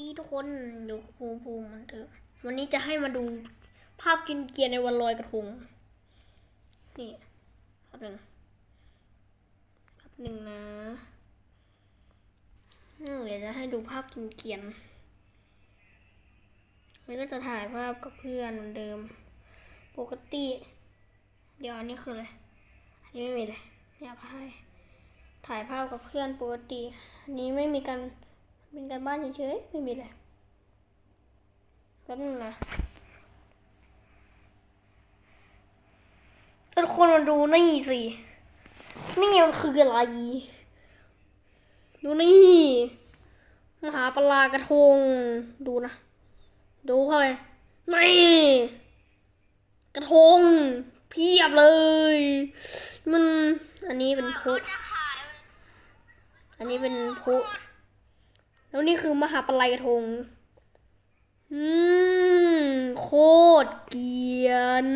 ดีทุกคนอยู่กับภูมิภูมิมันเถอะวันนี้จะให้มาดูภาพกินเกียร์ในวันลอยกระทง นี่ภาพหนึ่งภาพหนึ่งนะอืมเดี๋ยวจะให้ดูภาพกินเกียนมันก็จะถ่ายภาพกับเพื่อนเหมือนเดิม ปกติ เดี๋ยวอันนี้คืออะไร อันนี้ไม่มีเลยเนี่ยถ่ายถ่ายภาพกับเพื่อนปกติ อันนี้ไม่มีการ เป็นการบ้านเฉยๆไม่มีเลยแป๊บนึงนะทุกคนมาดูนี่สินี่มันคืออะไรดูนี่มหาปลากระทง ดูนะ ดูเข้าไปนี่กระทงเพียบเลย มันอันนี้เป็นพุอันนี้เป็นพุ แล้วนี่คือมหาปลายกระทง อืม โคตรเกียน